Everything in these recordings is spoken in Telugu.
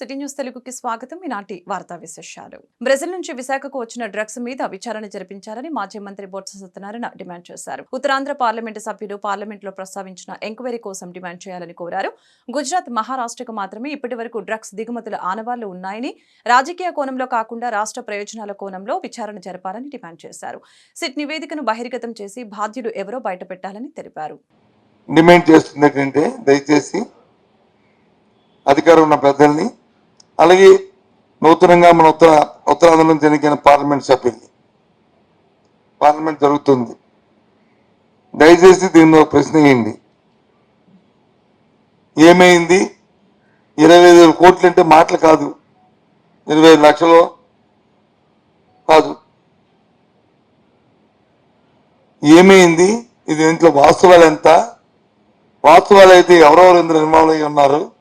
సిటీ న్యూస్ తెలుగుకి స్వాగతం. ఈనాటి వార్తా విశేషాలు. బ్రెజిల్ నుంచి విశాఖకు వచ్చిన డ్రగ్స్ మీద విచారణ జరిపించాలని మాజీ మంత్రి బొత్స సత్యనారాయణ డిమాండ్ చేశారు. ఉత్తరాంధ్ర పార్లమెంటు సభ్యులు పార్లమెంట్లో ప్రస్తావించిన ఎంక్వైరీ కోసం డిమాండ్ చేయాలని కోరారు. గుజరాత్ మహారాష్ట్రకు మాత్రమే ఇప్పటి వరకు డ్రగ్స్ దిగుమతుల ఆనవాళ్ళు ఉన్నాయని రాజకీయ కోణంలో కాకుండా రాష్ట్ర ప్రయోజనాల కోణంలో విచారణ జరపాలని డిమాండ్ చేశారు. సిట్ నివేదికను బహిర్గతం చేసి బాధ్యులు ఎవరో బయటపెట్టాలని తెలిపారు. డిమాండ్ చేస్తుంది దయచేసి అధికారం ఉన్న పెద్దల్ని అలాగే నూతనంగా మన ఉత్తర ఉత్తరాంధ్ర జరిగిన ఎన్నికైన పార్లమెంట్ సభ్యులు. పార్లమెంట్ జరుగుతుంది. దయచేసి దీనిలో ఒక ప్రశ్న వేయండి. ఏమైంది? ఇరవై ఐదు వేల కోట్లు అంటే మాటలు కాదు. ఇరవై ఐదు లక్షలు కాదు. ఏమైంది? ఇది ఇంట్లో వాస్తవాలు ఎంత? వాస్తవాలు అయితే ఎవరెవరు ఇందులో ఇన్వాల్వ్ అయి ఉన్నారు?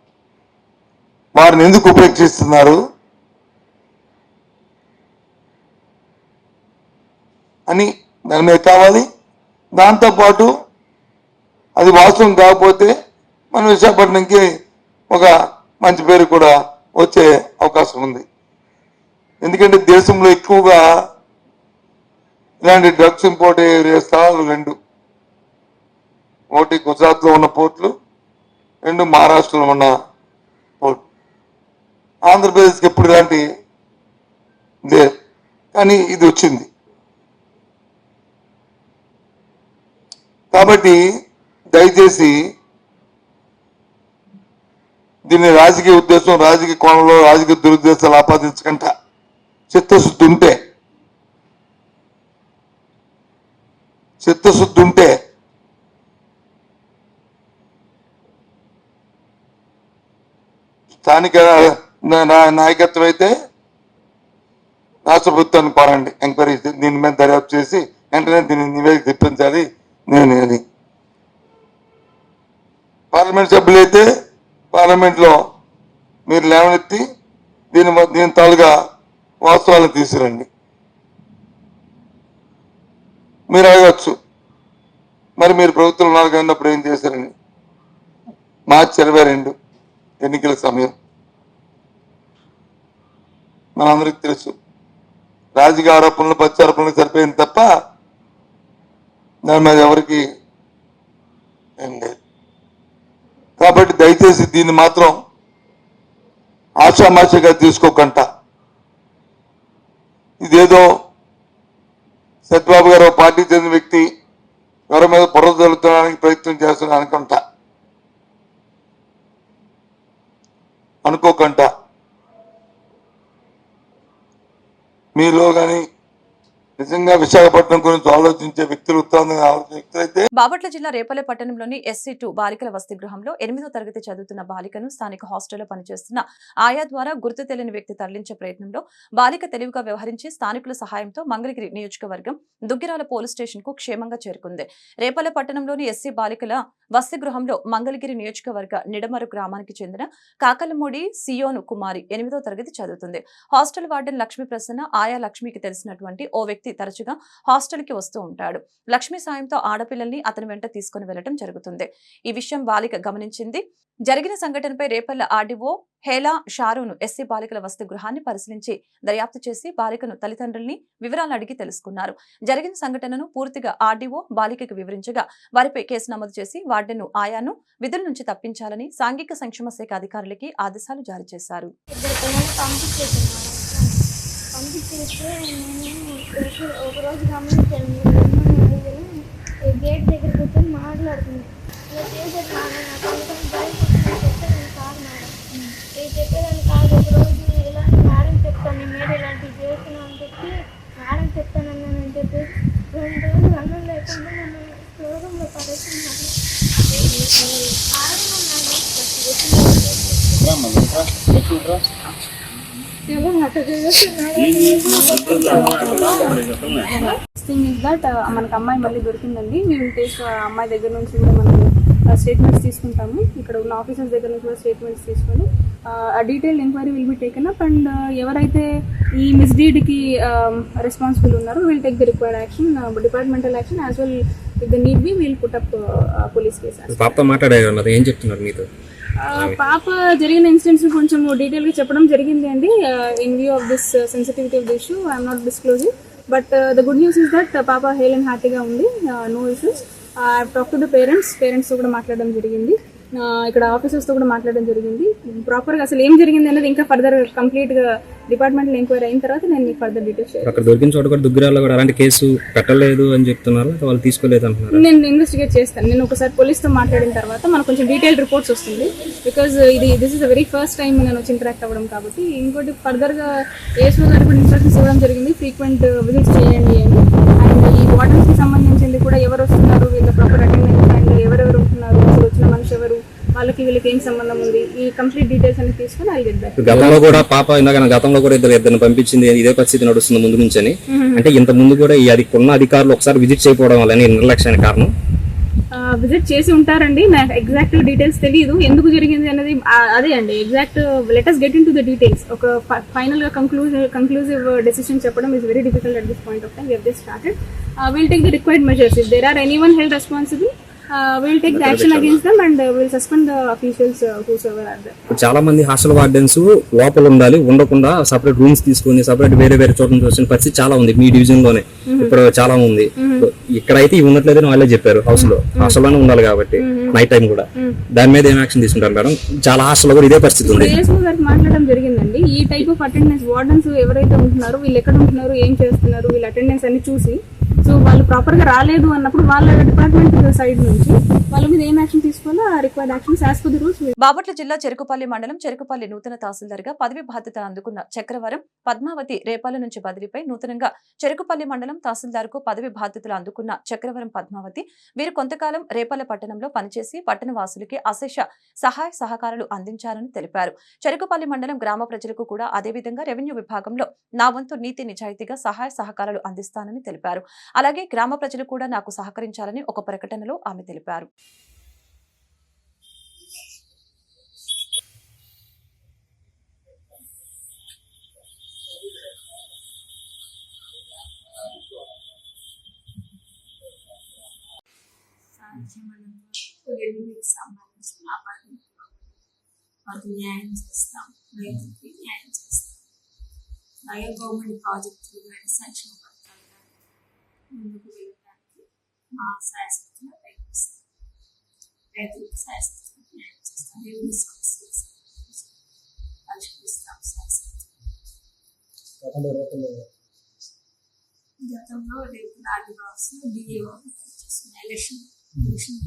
వారిని ఎందుకు ఉపేక్షిస్తున్నారు? అని దాని మీద కావాలి దాంతోపాటు అది వాస్తవం కాకపోతే మన విశాఖపట్నంకి ఒక మంచి పేరు కూడా వచ్చే అవకాశం ఉంది. ఎందుకంటే దేశంలో ఎక్కువగా ఇలాంటి డ్రగ్స్ ఇంపోర్ట్ అయ్యే స్థలాలు రెండు. ఒకటి గుజరాత్లో ఉన్న పోర్ట్లు రెండు మహారాష్ట్రలో ఉన్న పోర్ట్. ఆంధ్రప్రదేశ్కి ఎప్పుడు ఇలాంటి లే కానీ ఇది వచ్చింది. కాబట్టి దయచేసి దీన్ని రాజకీయ ఉద్దేశం రాజకీయ కోణంలో రాజకీయ దురుద్దేశాలు ఆపాదించకుండా చిత్తశుద్ధి ఉంటే చిత్తశుద్ధి ఉంటే స్థానిక నాయకత్వం అయితే రాష్ట్ర ప్రభుత్వాన్ని కోరండి. ఎంక్వైరీ దీని మీద దర్యాప్తు చేసి వెంటనే దీన్ని నివేదిక తెప్పించాలి. నేను అని. పార్లమెంట్ సభ్యులైతే పార్లమెంట్లో మీరు లేవనెత్తి దీని దీని తాలుగా వాస్తవాలను తీసుకురండి. మీరు అడగచ్చు. మరి మీరు ప్రభుత్వం నాలుగు అన్నప్పుడు ఏం చేశారని. మార్చి ఇరవై రెండు ఎన్నికల సమయం. మనందరికి తెలుసు. రాజకీయ ఆరోపణలు ప్రత్యారోపణలు సరిపోయింది తప్ప దాని మీద ఎవరికి ఏం లేదు. కాబట్టి దయచేసి దీన్ని మాత్రం ఆషామాషిగా తీసుకోకంట. ఇదేదో సత్యబాబు గారు పార్టీ చెందిన వ్యక్తి ఎవరి మీద బుర్ర ప్రయత్నం చేస్తున్నా అనుకుంటా అనుకోకుండా మీలో కానీ నిజంగా విశాఖపట్నం గురించి ఆలోచించే వ్యక్తులు బాపట్ల జిల్లా రేపల్లె పట్టణంలోని ఎస్సీ టూ బాలికల వసతి గృహంలో ఎనిమిదో తరగతి చదువుతున్న బాలికను స్థానిక హాస్టల్లో పనిచేస్తున్న ఆయా ద్వారా గుర్తు తెలియని వ్యక్తి తరలించే ప్రయత్నంలో బాలిక తెలివిగా వ్యవహరించి స్థానికుల సహాయంతో మంగళగిరి నియోజకవర్గం దుగ్గిరాల పోలీస్ స్టేషన్కు క్షేమంగా చేరుకుంది. రేపల్లె పట్టణంలోని ఎస్సీ బాలికల వసతి గృహంలో మంగళగిరి నియోజకవర్గ నిడమరు గ్రామానికి చెందిన కాకలమూడి సియోను కుమారి ఎనిమిదో తరగతి చదువుతుంది. హాస్టల్ వార్డెన్ లక్ష్మీ ప్రసన్న ఆయా లక్ష్మికి తెలిసినటువంటి ఓ వ్యక్తి తరచుగా హాస్టల్కి వస్తూ ఉంటాడు. లక్ష్మి సాయంతో ఆడపిల్లల్ని అతని వెంట తీసుకుని వెళ్ళడం జరుగుతుంది. ఈ విషయం బాలిక గమనించింది. జరిగిన సంఘటనపై రేపల్ల ఆర్డీఓ హేలా షారూను ఎస్సీ బాలికల వసతి గృహాన్ని పరిశీలించి దర్యాప్తు చేసి బాలికను తల్లిదండ్రుల్ని వివరాలు అడిగి తెలుసుకున్నారు. జరిగిన సంఘటనను పూర్తిగా ఆర్డీఓ బాలికకు వివరించగా వారిపై కేసు నమోదు చేసి వార్డెను ఆయాను విధుల నుంచి తప్పించాలని సాంఘిక సంక్షేమ శాఖ అధికారులకి ఆదేశాలు జారీ చేశారు. గేట్ దగ్గర కూర్చొని మాట్లాడుతుంది ఇలా నాకు అందుకని భయపడుతుంది చెప్పేదాన్ని కాదు మేడం ఇది చెప్పేదాన్ని కాదు ఒక రోజు ఇలా మేడం చెప్తాను నేను మీరు ఇలాంటివి చేస్తున్నాను అని చెప్పి మేడం చెప్తానన్నానని చెప్పేసి రెండు రోజులు అన్నం లేకుండా నన్ను స్లోగంలో పడేస్తున్నాను ఆడమన్నాను ఎలా అట్లా థింగ్ ఇస్ దట్ మనకు అమ్మాయి మళ్ళీ దొరికిందండి. మేము టేక్ అమ్మాయి దగ్గర నుంచి కూడా మనం స్టేట్మెంట్స్ తీసుకుంటాము. ఇక్కడ ఉన్న ఆఫీసర్స్ దగ్గర నుంచి కూడా స్టేట్మెంట్స్ తీసుకొని ఆ detail enquiry will be taken up and ఎవరైతే ఈ మిస్డీడ్కి రెస్పాన్సిబుల్ ఉన్నారో will take the required action departmental action as well with the need be will put up police case పాపతో మాట్లాడారు ఏం చెప్తున్నారు మీతో? పాప జరిగిన ఇన్సిడెంట్స్ కొంచెం డీటెయిల్గా చెప్పడం జరిగింది అండి. In view of this sensitivity of the issue I'm not disclosing but the good news is that పాప హెల్ అండ్ హ్యాపీగా ఉంది. No issues talk to the parents parents కూడా మాట్లాడడం జరిగింది. ఇక్కడ ఆఫీసర్స్తో కూడా మాట్లాడడం జరిగింది. ప్రాపర్గా అసలు ఏం జరిగింది అనేది ఇంకా ఫర్దర్ కంప్లీట్గా డిపార్ట్మెంట్ ఎంక్వైరీ అయిన తర్వాత నేను మీకు ఫర్దర్ డీటెయిల్స్ అక్కడ దొరికిన చోట కూడా దుగ్గిరాల్లో కూడా అలాంటి కేసు పెట్టలేదు అని చెప్తున్నారు. వాళ్ళు తీసుకోలేదు అంటున్నారు. నేను ఇన్వెస్టిగేట్ చేస్తాను. నేను ఒకసారి పోలీస్తో మాట్లాడిన తర్వాత మనకు కొంచెం డీటెయిల్ రిపోర్ట్స్ వస్తుంది. బికాజ్ ఇది this is the very first time నేను వచ్చి ఇంటరాక్ట్ అవ్వడం కాబట్టి ఇంకోటి ఫర్దర్గా ఏఎస్ఓ గారు కూడా ఇన్స్ట్రక్షన్స్ ఇవ్వడం జరిగింది. ఫ్రీక్వెంట్ విజిట్స్ చేయండి అని. అండ్ ఈ వార్డన్స్కి సంబంధించింది కూడా ఎవరు వస్తున్నారు వీళ్ళ ప్రాపర్ అటెండెన్స్ అండ్ ఎవరెవరు ఉంటున్నారు? అసలు వచ్చిన మనిషి ఎవరు? వాళ్ళకి వీళ్ళకి ఏం సంబంధం ఉంది? ఈ కంప్లీట్ డీటెయిల్స్ అన్ని తీసుకుని గెట్ బ్యాక్ గతంలో కూడా పాప ఇందాక గతంలో కూడా ఇద్దరు ఇద్దరిని పంపించింది. ఇదే పరిస్థితి నడుస్తుంది ముందు నుంచి అని అంటే ఇంత ముందు కూడా ఈ అది ఉన్న అధికారులు ఒకసారి విజిట్ చేయకపోవడం వల్ల ఈ నిర్లక్ష్యానికి కారణం. విజిట్ చేసి ఉంటారండి. నాకు ఎగ్జాక్ట్ డీటెయిల్స్ తెలియదు ఎందుకు జరిగింది అనేది అదే అండి. Exact letters get in to the details ఒక ఫైనల్గా కంక్లూజివ్ కంక్లూజివ్ డెసిషన్ చెప్పడం is very difficult at this point of time just started will take the required measures if there are any one held responsible will take the action against them and will suspend the officials whosoever are there ఇప్పుడు చాలా మంది హాస్టల్ వార్డెన్స్ లోపల ఉండాలి ఉండకుండా సపరేట్ రూమ్స్ తీసుకొని సపరేట్ వేరే వేరే చోట నుంచి వచ్చిన పరిస్థితి చాలా ఉంది మీ డివిజన్లోనే. ఇప్పుడు చాలా ఉంది. ఇక్కడైతే ఇవి ఉన్నట్లేదని వాళ్ళే చెప్పారు హౌస్లో. హాస్టల్లోనే ఉండాలి కాబట్టి నైట్ టైం కూడా. దాని మీద ఏం యాక్షన్ తీసుకుంటారు మేడం? చాలా హాస్టల్ కూడా ఇదే పరిస్థితి ఉంది. మాట్లాడడం జరిగిందండి. ఈ టైప్ ఆఫ్ అటెండెన్స్ వార్డన్స్ ఎవరైతే ఉంటున్నారో వీళ్ళు ఎక్కడ ఉంటున్నారు ఏం చేస్తున్నారు వీళ్ళ అటెండెన్స్ అన్ని చూసి సో వాళ్ళు ప్రాపర్గా రాలేదు అన్నప్పుడు వాళ్ళ డిపార్ట్మెంట్ సైడ్ నుంచి వాళ్ళ మీద ఏం యాక్షన్ తీసుకోవాలో required action as per the rules Bapatla జిల్లా చెరుకుపల్లి మండలం చెరుకుపల్లి నూతన తహసీల్దార్గా పదవి బాధ్యతలు అందుకున్న చక్రవరం పద్మావతి రేపాల నుంచి బదిలీపై నూతనంగా చెరుకుపల్లి మండలం తహసీల్దార్కు పదవి బాధ్యతలు అందుకున్న చక్రవరం పద్మావతి వీరు కొంతకాలం రేపాల పట్టణంలో పనిచేసి పట్టణ వాసులకి అశేష సహాయ సహకారాలు అందించారని తెలిపారు. చెరుకుపల్లి మండలం గ్రామ ప్రజలకు కూడా అదేవిధంగా రెవెన్యూ విభాగంలో నా వంతు నీతి నిజాయితీగా సహాయ సహకారాలు అందిస్తానని తెలిపారు. అలాగే గ్రామ ప్రజలు కూడా నాకు సహకరించాలని ఒక ప్రకటనలో ఆమె తెలిపారు. సంబంధించిన అపార్ట్మెంట్లో న్యాయం చేస్తాం రైతులకి న్యాయం చేస్తాం అలాగే గవర్నమెంట్ ప్రాజెక్టులు కానీ సంక్షేమ ముందుకు వెళ్ళడానికి మా శాయశక్తిలో ప్రయత్నిస్తాం రైతులకు శాయశక్తిలో న్యాయం చేస్తాం సమస్యలు పరిష్కరిస్తాం శాయశక్తి గతంలో రేపు ఆదివాసులు పనిచేస్తున్న ఎలక్షన్ ఎలక్షన్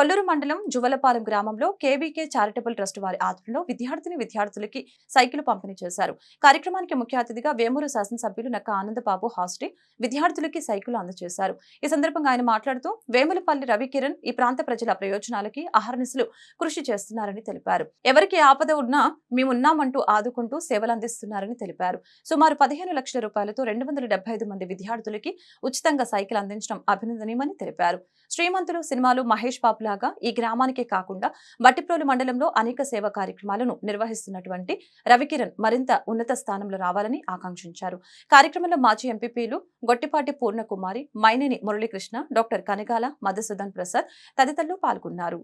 కొల్లూరు మండలం జువలపాలెం గ్రామంలో కేవీకే చారిటబుల్ ట్రస్ట్ వారి ఆధ్వర్యంలో విద్యార్థిని విద్యార్థులకి సైకిల్ పంపిణీ చేశారు. కార్యక్రమానికి ముఖ్య అతిథిగా వేమూరు శాసనసభ్యులు నక్క ఆనందబాబు హాస్టే విద్యార్థులకి సైకిల్ అందజేశారు. ఈ సందర్భంగా ఆయన మాట్లాడుతూ వేములపల్లి రవికిరణ్ ఈ ప్రాంత ప్రజల ప్రయోజనాలకి అహర్నిశలు కృషి చేస్తున్నారని తెలిపారు. ఎవరికి ఆపద ఉన్నా మేమున్నామంటూ ఆదుకుంటూ సేవలు అందిస్తున్నారని తెలిపారు. సుమారు పదిహేను లక్షల రూపాయలతో రెండు వందల ఐదు మంది విద్యార్థులకి ఉచితంగా సైకిల్ అందించడం అభినందనీయమని తెలిపారు. శ్రీమంతులు సినిమాలు మహేష్ బాబు లాగా ఈ గ్రామానికే కాకుండా బట్టిప్రోలు మండలంలో అనేక సేవా కార్యక్రమాలను నిర్వహిస్తున్నటువంటి రవికిరణ్ మరింత ఉన్నత స్థానంలో రావాలని ఆకాంక్షించారు. కార్యక్రమంలో మాజీ ఎంపీపీలు గొట్టిపాటి పూర్ణకుమారి మైనేని మురళీకృష్ణ డాక్టర్ కనగాల మధుసూదన్ ప్రసాద్ తదితరులు పాల్గొన్నారు.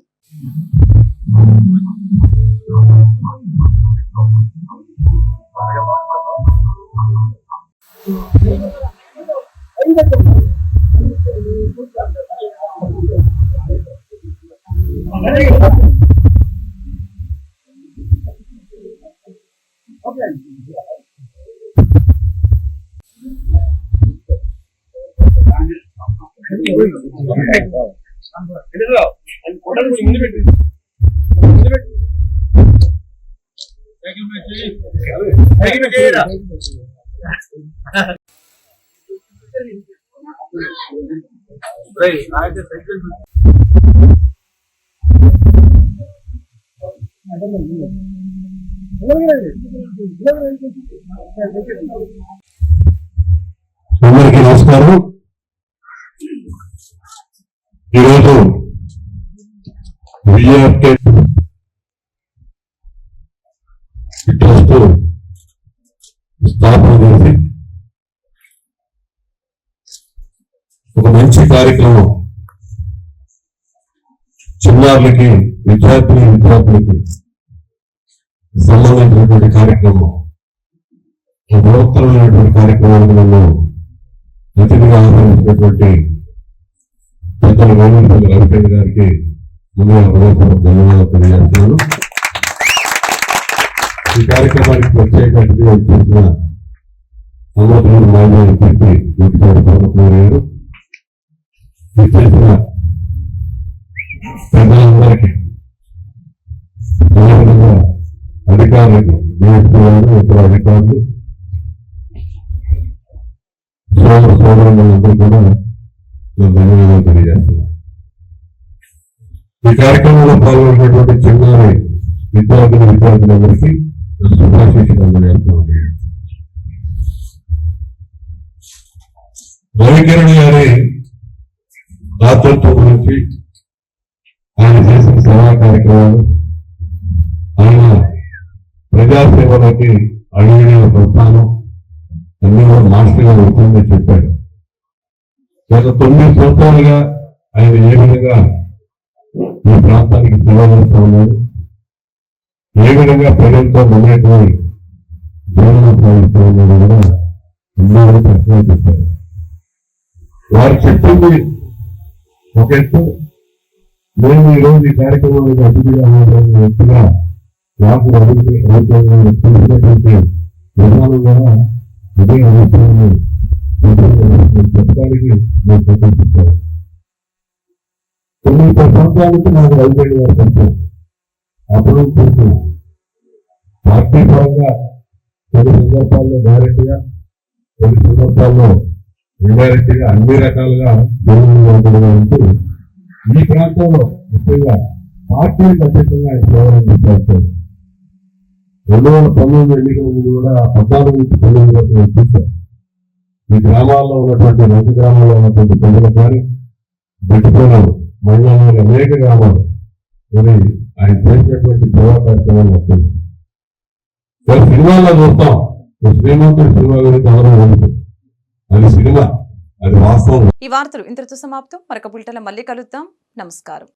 ముందు పెట్టింది ముందు పెట్టింది సైకిల్ అందరికీ నమస్కారం. ఈరోజు విఆర్కే ట్రస్ట్ స్థాపన చేసి ఒక మంచి కార్యక్రమం. చిన్నారులకి విద్యార్థులు విద్యార్థులకి సంబంధించినటువంటి కార్యక్రమం ఈ బృహత్తరమైనటువంటి కార్యక్రమానికి నన్ను అతిథిగా ఆహ్వానించినటువంటి పెద్దల వేణుపల్లి రవిపేట గారికి ముందుగా హృదయపూర్వక ధన్యవాదాలు తెలియజేస్తున్నాను. ఈ కార్యక్రమానికి ప్రత్యేక అతిథిగా చేసిన అమ్మతూరు మాజీ ఎంపీ గుడిపాడు పర్వతరావు గారు చేసిన పెద్దలందరికీ అదేవిధంగా అధికారులకి డిఎస్పీ గారు ఇతర అధికారులు సోదర సోదరులందరూ కూడా నేను ధన్యవాదాలు తెలియజేస్తున్నాను. ఈ కార్యక్రమంలో పాల్గొన్నటువంటి చిన్నారి విద్యార్థులు విద్యార్థులందరికీ శుభాశీషులు అందజేస్తున్నాను రవికిరణ్ గారి దాతృత్వం గురించి ఆయన చేసిన సేవా కార్యక్రమాలు ఆయన ప్రజాసేవలోకి అడిగిన వస్తాను అన్ని కూడా మాస్టర్ గారు వస్తుందని చెప్పాడు గత తొమ్మిది సంవత్సరాలుగా ఆయన ఏ విధంగా ఈ ప్రాంతానికి సేవ చేస్తా ఉన్నారు? ఏ విధంగా ప్రజలతో మమేకమై జీవనం సాగిస్తూ ఉన్నారో కూడా ఎన్నో కూడా ప్రశ్నలు చెప్పారు వారు చెప్పింది ఒక ఎత్తు. నేను ఈ రోజు ఈ కార్యక్రమానికి అతిథిగా ఉన్నటువంటి వ్యక్తిగా నాకు తెలిసినటువంటి విధానం కూడా ఇదే అభిప్రాయాన్ని చెప్పడానికి నేను సంవత్సరాలకి నాకు గారు పరిచయం అప్పుడు చూసిన పార్టీ పరంగా కొన్ని సందర్భాల్లో డైరెక్ట్ కొన్ని సందర్భాల్లో అన్ని రకాలుగా దేవుడు ఉంటూ ఈ ప్రాంతంలో ముఖ్యంగా పార్టీలకు అతీతంగా ఆయన సేవలు అందిస్తారు రెండు వేల పంతొమ్మిది ఎన్నికల ముందు కూడా పద్నాలుగు నుంచి పంతొమ్మిది వరకు నేను చూశాను. ఈ గ్రామాల్లో ఉన్నటువంటి రైతు గ్రామాల్లో ఉన్నటువంటి ప్రజలకు కానీ బిడ్డలు మహిళలు అనేక గ్రామాలు మరి ఆయన చేసినటువంటి సేవా కార్యక్రమాలు వస్తుంది మరి సినిమాల్లో చూస్తాం. ఈ శ్రీమంతుడి సినిమా గురించి అందరూ తెలుసు అది సినిమా. అది వాస్తవం. ఈ వార్తలు ఇంతటితో సమాప్తం. మరొక బుల్టల మళ్ళీ కలుద్దాం. నమస్కారం.